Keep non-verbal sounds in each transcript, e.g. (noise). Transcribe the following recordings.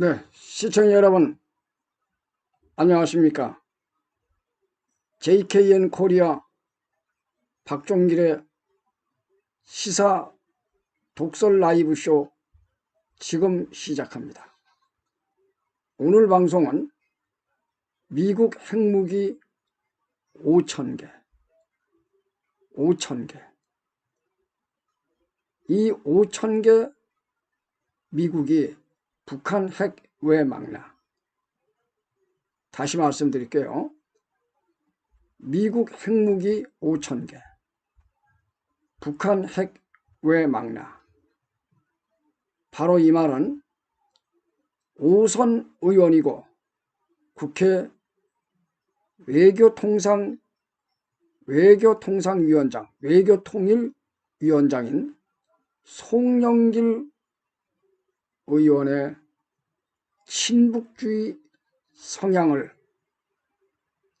네, 시청자 여러분, 안녕하십니까. JKN 코리아 박종길의 시사 독설 라이브 쇼 지금 시작합니다. 오늘 방송은 미국 핵무기 5,000개, 5,000개, 이 5,000개 미국이 북한 핵 외망라. 다시 말씀드릴게요. 미국 핵무기 5,000개. 북한 핵 외망라. 바로 이 말은 오선 의원이고 국회 외교통상 외교통상위원장, 외교통일위원장인 송영길 의원의 친북주의 성향을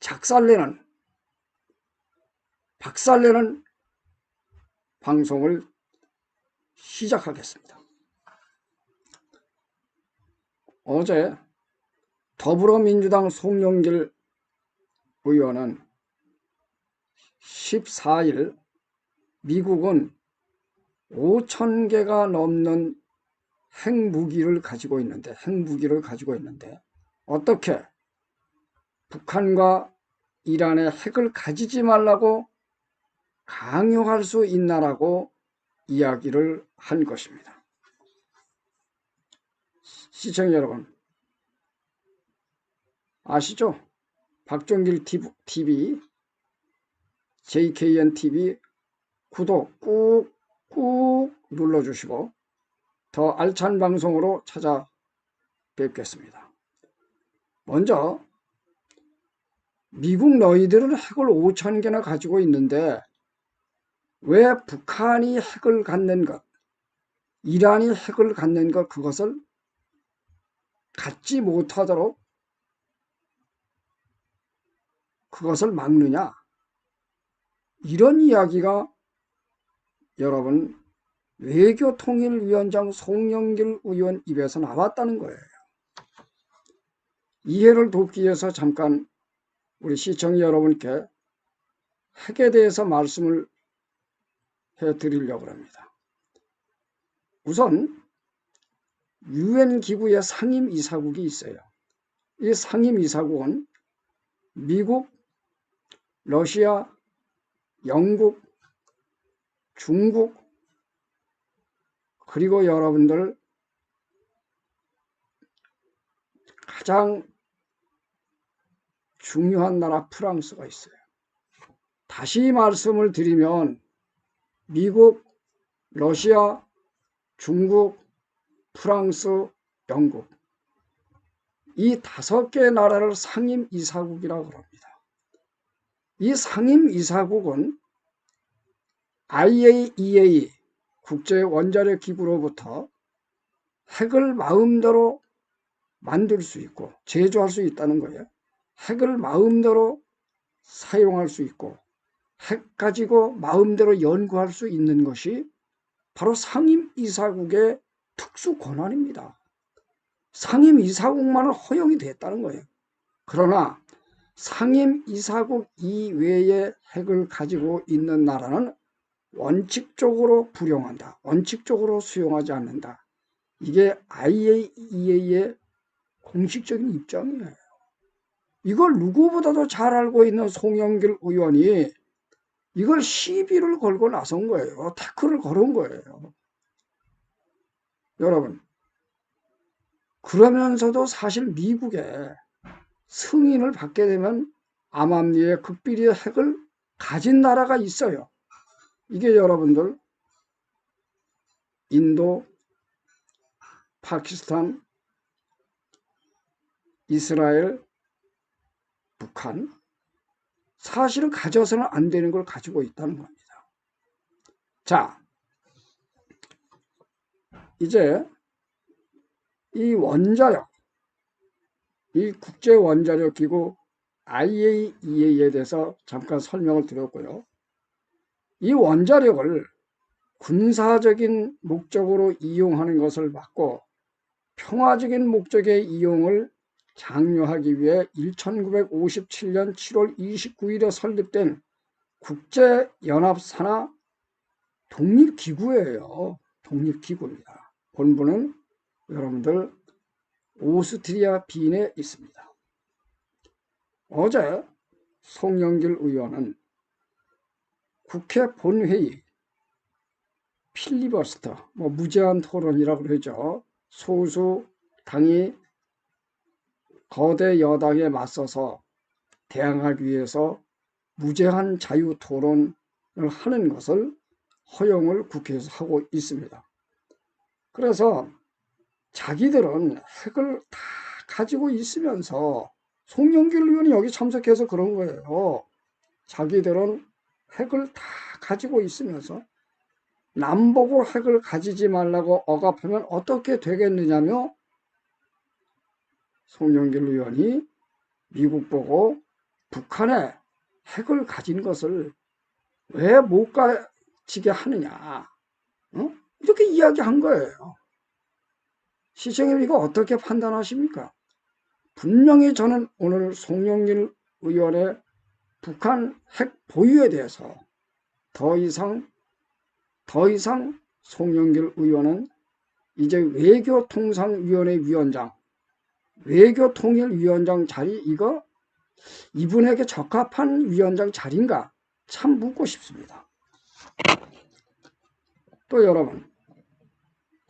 작살내는 박살내는 방송을 시작하겠습니다. 어제 더불어민주당 송영길 의원은 14일 미국은 5천 개가 넘는 핵무기를 가지고 있는데 핵무기를 가지고 있는데 어떻게 북한과 이란의 핵을 가지지 말라고 강요할 수 있나라고 이야기를 한 것입니다. 시청자 여러분 아시죠? 박종길 TV, JKN TV 구독 꾹꾹 눌러주시고 더 알찬 방송으로 찾아뵙겠습니다. 먼저 미국 너희들은 핵을 5천 개나 가지고 있는데 왜 북한이 핵을 갖는 것, 이란이 핵을 갖는 것 그것을 갖지 못하도록 그것을 막느냐? 이런 이야기가 여러분 외교통일위원장 송영길 의원 입에서 나왔다는 거예요. 이해를 돕기 위해서 잠깐 우리 시청자 여러분께 핵에 대해서 말씀을 해드리려고 합니다. 우선 유엔 기구의 상임 이사국이 있어요. 이 상임 이사국은 미국, 러시아, 영국, 중국, 그리고 여러분들 가장 중요한 나라 프랑스가 있어요. 다시 말씀을 드리면 미국, 러시아, 중국, 프랑스, 영국 이 다섯 개 나라를 상임 이사국이라고 합니다. 이 상임 이사국은 IAEA 국제 원자력 기구로부터 핵을 마음대로 만들 수 있고 제조할 수 있다는 거예요. 핵을 마음대로 사용할 수 있고 핵 가지고 마음대로 연구할 수 있는 것이 바로 상임이사국의 특수 권한입니다. 상임이사국만은 허용이 됐다는 거예요. 그러나 상임이사국 이외의 핵을 가지고 있는 나라는 원칙적으로 불용한다. 원칙적으로 수용하지 않는다. 이게 IAEA의 공식적인 입장이에요. 이걸 누구보다도 잘 알고 있는 송영길 의원이 이걸 시비를 걸고 나선 거예요. 태클을 걸은 거예요. 여러분, 그러면서도 사실 미국에 승인을 받게 되면 암암리의 극비리의 핵을 가진 나라가 있어요. 이게 여러분들 인도, 파키스탄, 이스라엘, 북한 사실은 가져서는 안 되는 걸 가지고 있다는 겁니다. 자, 이제 이 원자력, 이 국제 원자력 기구 IAEA에 대해서 잠깐 설명을 드렸고요. 이 원자력을 군사적인 목적으로 이용하는 것을 막고 평화적인 목적의 이용을 장려하기 위해 1957년 7월 29일에 설립된 국제연합산하 독립기구예요. 독립기구입니다. 본부는 여러분들 오스트리아 빈에 있습니다. 어제 송영길 의원은 국회 본회의 필리버스터, 뭐 무제한 토론이라고 그러죠. 소수 당이 거대 여당에 맞서서 대항하기 위해서 무제한 자유 토론을 하는 것을 허용을 국회에서 하고 있습니다. 그래서 자기들은 핵을 다 가지고 있으면서 송영길 의원이 여기 참석해서 그런 거예요. 자기들은 핵을 다 가지고 있으면서 남보고 핵을 가지지 말라고 억압하면 어떻게 되겠느냐며 송영길 의원이 미국 보고 북한에 핵을 가진 것을 왜 못 가지게 하느냐 어? 이렇게 이야기한 거예요. 시청님 이거 어떻게 판단하십니까? 분명히 저는 오늘 송영길 의원의 북한 핵 보유에 대해서 더 이상 더 이상 송영길 의원은 이제 외교통상위원회 위원장 외교통일위원장 자리 이거 이분에게 적합한 위원장 자리인가 참 묻고 싶습니다. 또 여러분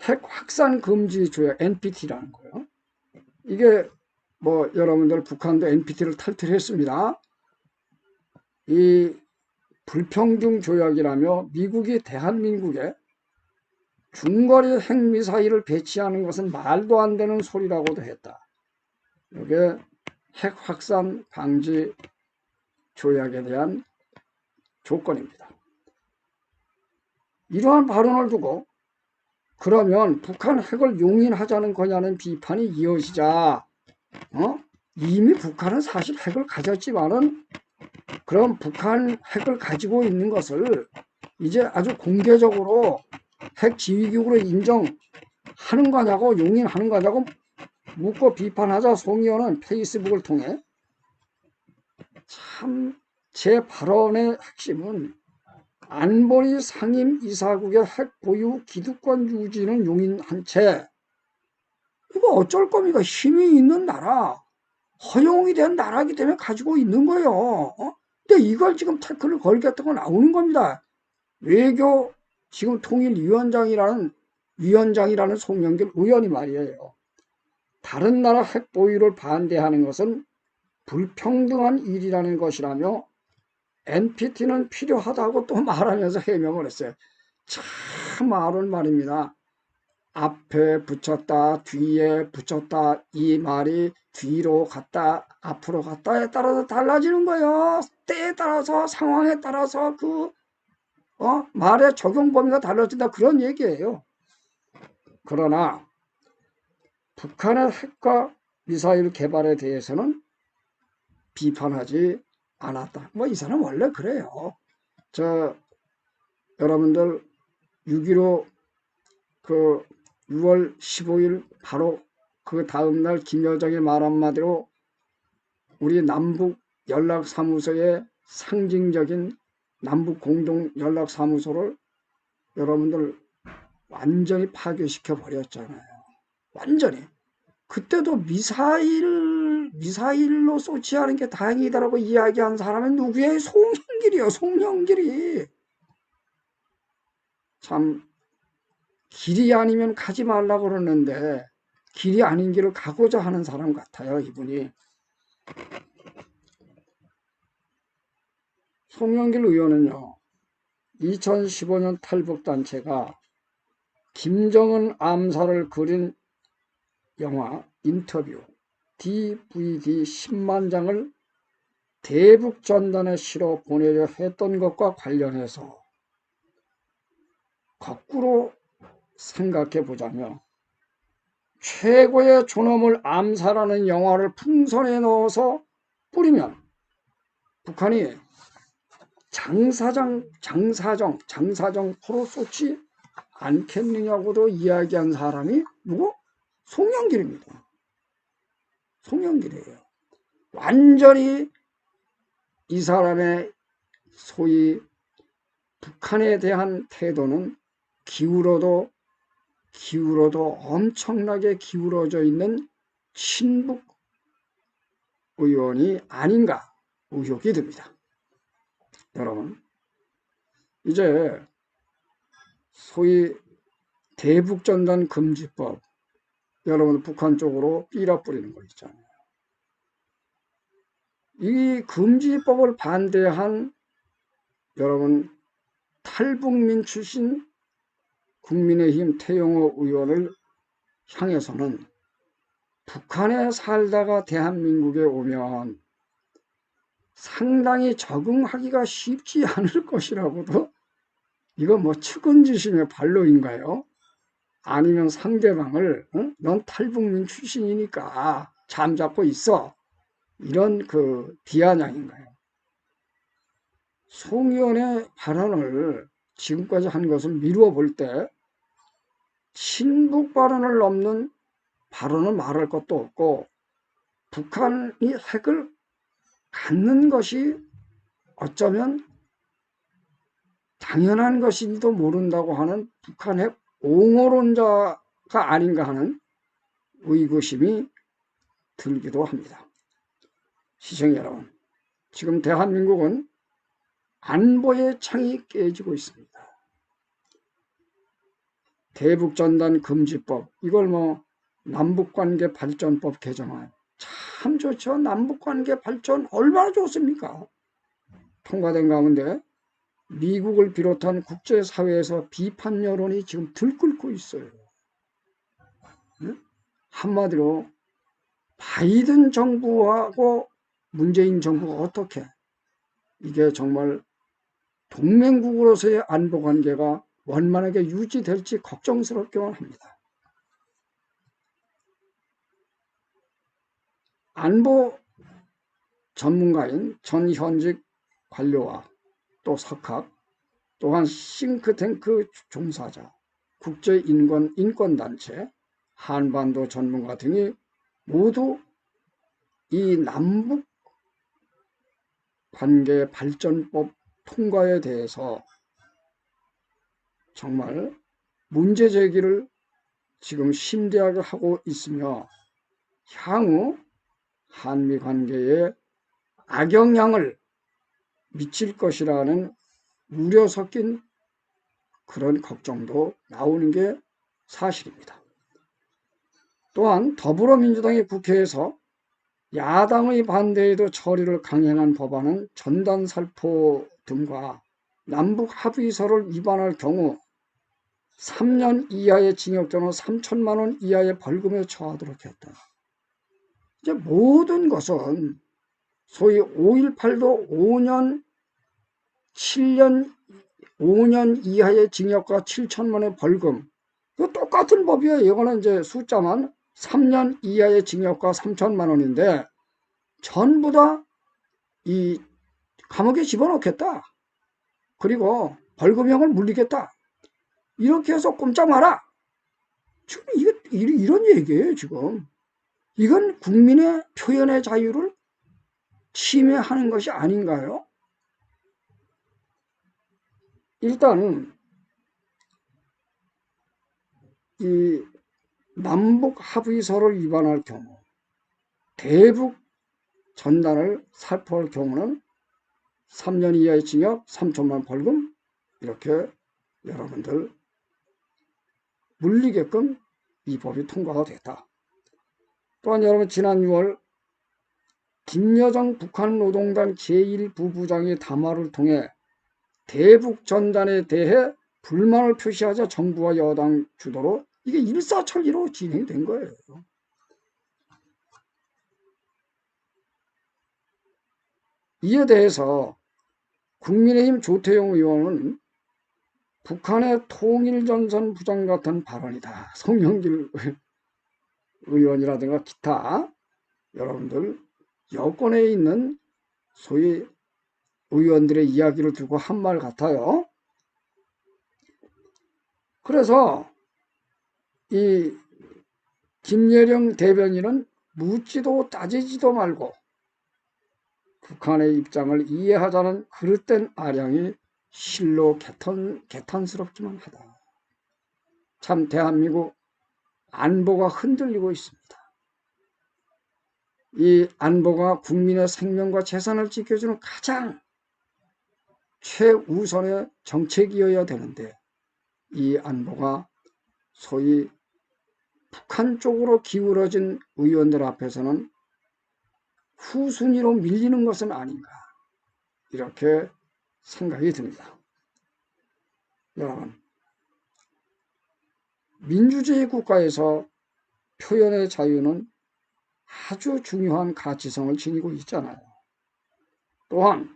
핵 확산 금지 조약 NPT라는 거예요. 이게 뭐 여러분들 북한도 NPT를 탈퇴했습니다. 이 불평등 조약이라며 미국이 대한민국에 중거리 핵미사일을 배치하는 것은 말도 안 되는 소리라고도 했다. 이게 핵 확산 방지 조약에 대한 조건입니다. 이러한 발언을 두고 그러면 북한 핵을 용인하자는 거냐는 비판이 이어지자 어? 이미 북한은 사실 핵을 가졌지만은 그럼 북한 핵을 가지고 있는 것을 이제 아주 공개적으로 핵 지휘국으로 인정하는 거냐고 용인하는 거냐고 묻고 비판하자 송 의원은 페이스북을 통해 참 제 발언의 핵심은 안보리 상임 이사국의 핵 보유 기득권 유지는 용인한 채 이거 어쩔 겁니까? 힘이 있는 나라, 허용이 된 나라이기 때문에 가지고 있는 거예요. 어? 근데 이걸 지금 태클을 걸겠다고 나오는 겁니다. 외교 지금 통일위원장이라는 위원장이라는 송영길 의원이 말이에요. 다른 나라 핵 보유를 반대하는 것은 불평등한 일이라는 것이라며 NPT는 필요하다고 또 말하면서 해명을 했어요. 참 말은 말입니다. 앞에 붙였다, 뒤에 붙였다, 이 말이 뒤로 갔다, 앞으로 갔다에 따라서 달라지는 거예요. 때에 따라서, 상황에 따라서 그, 어, 말의 적용 범위가 달라진다. 그런 얘기예요. 그러나, 북한의 핵과 미사일 개발에 대해서는 비판하지 않았다. 뭐 이 사람 원래 그래요. 저 여러분들 6.15 그 6월 15일 바로 그 다음날 김여정의 말 한마디로 우리 남북 연락사무소의 상징적인 남북 공동 연락사무소를 여러분들 완전히 파괴시켜 버렸잖아요. 완전히. 그때도 미사일, 미사일로 쏘치하는 게 다행이다라고 이야기한 사람은 누구예요? 송영길이요, 송영길이. 참, 길이 아니면 가지 말라고 그러는데, 길이 아닌 길을 가고자 하는 사람 같아요, 이분이. 송영길 의원은요, 2015년 탈북단체가 김정은 암살을 그린 영화 인터뷰 DVD 10만 장을 대북 전단에 실어 보내려 했던 것과 관련해서 거꾸로 생각해 보자며 최고의 존엄을 암살하는 영화를 풍선에 넣어서 뿌리면 북한이 장사장, 장사정, 장사정 포로 쏘지 않겠느냐고도 이야기한 사람이 누구? 송영길입니다. 송영길이에요. 완전히 이 사람의 소위 북한에 대한 태도는 기울어도 기울어도 엄청나게 기울어져 있는 친북 의원이 아닌가 의혹이 듭니다. 여러분, 이제 소위 대북전단 금지법, 여러분 북한 쪽으로 삐라 뿌리는 거 있잖아요. 이 금지법을 반대한 여러분 탈북민 출신 국민의힘 태영호 의원을 향해서는 북한에 살다가 대한민국에 오면 상당히 적응하기가 쉽지 않을 것이라고도 이거 뭐 측은지심의 발로인가요? 아니면 상대방을 어? 넌 탈북민 출신이니까 잠잡고 있어 이런 그 비아냥인가요? 송 의원의 발언을 지금까지 한 것을 미루어 볼 때 친북 발언을 넘는 발언을 말할 것도 없고 북한이 핵을 갖는 것이 어쩌면 당연한 것인지도 모른다고 하는 북한 핵 옹호론자가 아닌가 하는 의구심이 들기도 합니다. 시청 여러분, 지금 대한민국은 안보의 창이 깨지고 있습니다. 대북전단 금지법, 이걸 뭐 남북관계 발전법 개정안 참 좋죠. 남북관계 발전 얼마나 좋습니까? 통과된 가운데 미국을 비롯한 국제사회에서 비판 여론이 지금 들끓고 있어요. 한마디로 바이든 정부하고 문재인 정부가 어떻게 이게 정말 동맹국으로서의 안보 관계가 원만하게 유지될지 걱정스럽기만 합니다. 안보 전문가인 전현직 관료와 또 석학, 또한 싱크탱크 종사자, 국제인권 인권단체, 한반도 전문가 등이 모두 이 남북 관계 발전법 통과에 대해서 정말 문제 제기를 지금 심대하게 하고 있으며 향후 한미 관계에 악영향을 미칠 것이라는 우려 섞인 그런 걱정도 나오는 게 사실입니다. 또한 더불어민주당이 국회에서 야당의 반대에도 처리를 강행한 법안은 전단살포 등과 남북 합의서를 위반할 경우 3년 이하의 징역 또는 3천만 원 이하의 벌금에 처하도록 했다. 이제 모든 것은 소위 5.18도 5년, 7년, 5년 이하의 징역과 7천만 원의 벌금. 그 똑같은 법이에요. 이거는 이제 숫자만 3년 이하의 징역과 3천만 원인데 전부 다 이 감옥에 집어넣겠다. 그리고 벌금형을 물리겠다. 이렇게 해서 꼼짝 마라. 지금 이거 이런 얘기예요, 지금. 이건 국민의 표현의 자유를 침해하는 것이 아닌가요? 일단 이 남북 합의서를 위반할 경우 대북 전단을 살포할 경우는 3년 이하의 징역, 3천만 벌금 이렇게 여러분들 물리게끔 이 법이 통과가 됐다. 또한 여러분 지난 6월 김여정 북한 노동당 제1부부장의 담화를 통해 대북 전단에 대해 불만을 표시하자 정부와 여당 주도로 이게 일사천리로 진행된 거예요. 이에 대해서 국민의힘 조태용 의원은 북한의 통일전선 부장 같은 발언이다. (laughs) 송영길 의원이라든가 기타 여러분들 여권에 있는 소위 의원들의 이야기를 두고 한 말 같아요. 그래서 이 김예령 대변인은 묻지도 따지지도 말고 북한의 입장을 이해하자는 그릇된 아량이 실로 개탄, 개탄스럽기만 하다. 참 대한민국 안보가 흔들리고 있습니다. 이 안보가 국민의 생명과 재산을 지켜주는 가장 최우선의 정책이어야 되는데 이 안보가 소위 북한 쪽으로 기울어진 의원들 앞에서는 후순위로 밀리는 것은 아닌가 이렇게 생각이 듭니다. 여러분 민주주의 국가에서 표현의 자유는 아주 중요한 가치성을 지니고 있잖아요. 또한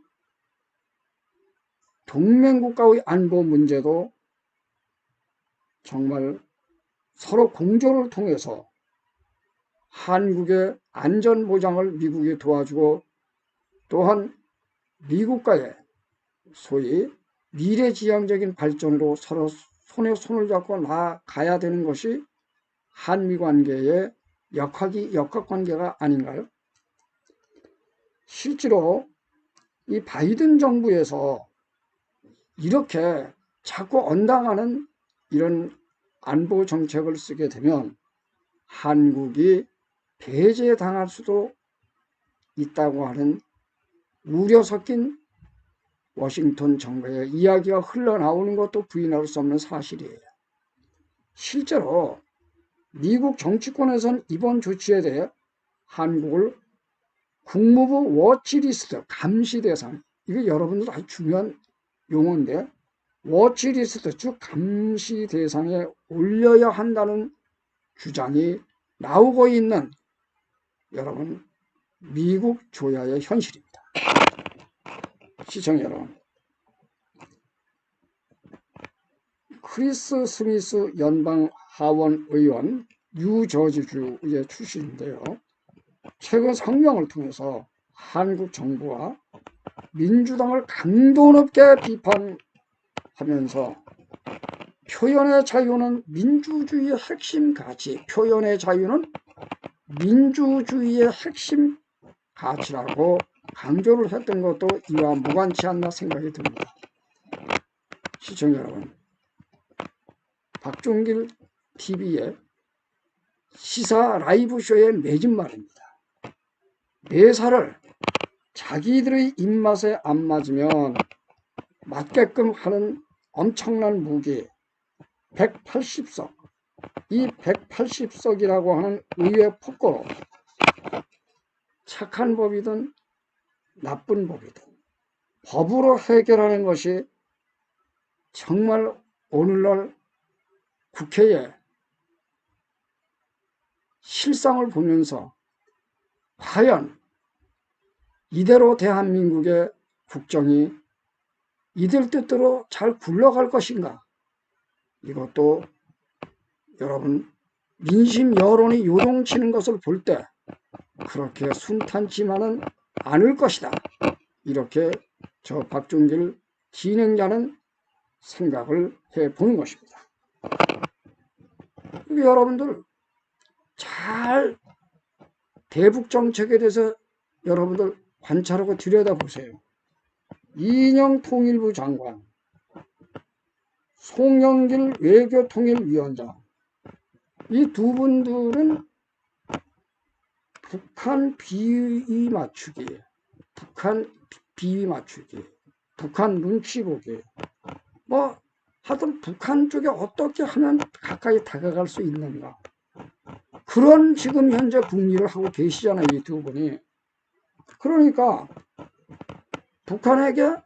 동맹국가의 안보 문제도 정말 서로 공조를 통해서 한국의 안전 보장을 미국이 도와주고 또한 미국과의 소위 미래지향적인 발전으로 서로 손에 손을 잡고 나가야 되는 것이 한미 관계의 역학이 역학 관계가 아닌가요? 실제로 이 바이든 정부에서 이렇게 자꾸 언당하는 이런 안보 정책을 쓰게 되면 한국이 배제당할 수도 있다고 하는 우려 섞인 워싱턴 정부의 이야기가 흘러나오는 것도 부인할 수 없는 사실이에요. 실제로 미국 정치권에선 이번 조치에 대해 한국을 국무부 워치리스트 감시 대상 이게 여러분들 아주 중요한 용어인데 워치리스트 즉 감시 대상에 올려야 한다는 주장이 나오고 있는 여러분 미국 조야의 현실입니다. 시청 여러분 크리스 스미스 연방 하원 의원 뉴저지주의 출신인데요. 최근 성명을 통해서 한국 정부와 민주당을 강도 높게 비판하면서 표현의 자유는 민주주의의 핵심 가치, 표현의 자유는 민주주의의 핵심 가치라고 강조를 했던 것도 이와 무관치 않나 생각이 듭니다. 시청자 여러분, 박종길 TV의 시사 라이브 쇼에 매진 말입니다. 매사를 자기들의 입맛에 안 맞으면 맞게끔 하는 엄청난 무기 180석 이 180석이라고 하는 의회 폭거로 착한 법이든 나쁜 법이든 법으로 해결하는 것이 정말 오늘날 국회에 실상을 보면서 과연 이대로 대한민국의 국정이 이들 뜻대로 잘 굴러갈 것인가? 이것도 여러분 민심 여론이 요동치는 것을 볼 때 그렇게 순탄치만은 않을 것이다. 이렇게 저 박종길 진행자는 생각을 해 보는 것입니다. 여러분들 잘 대북 정책에 대해서 여러분들 관찰하고 들여다보세요. 이인영 통일부 장관, 송영길 외교통일위원장 이 두 분들은 북한 비위 맞추기, 북한 비위 맞추기, 북한 눈치 보기, 뭐 하여튼 북한 쪽에 어떻게 하면 가까이 다가갈 수 있는가. 그런 지금 현재 국리를 하고 계시잖아요. 이 두 분이. 그러니까 북한에게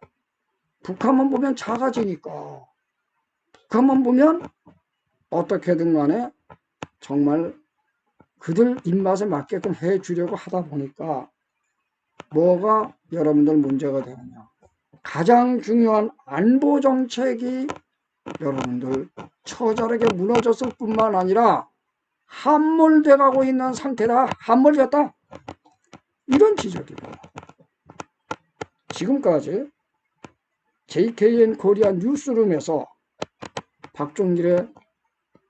북한만 보면 작아지니까 북한만 보면 어떻게든 간에 정말 그들 입맛에 맞게끔 해 주려고 하다 보니까 뭐가 여러분들 문제가 되느냐. 가장 중요한 안보 정책이 여러분들 처절하게 무너졌을 뿐만 아니라 함몰돼 가고 있는 상태다. 함몰됐다. 이런 지적입니다. 지금까지 JKN 코리아 뉴스룸에서 박종길의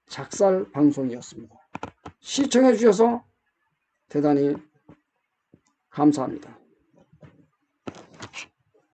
작살 방송이었습니다. 시청해 주셔서 대단히 감사합니다.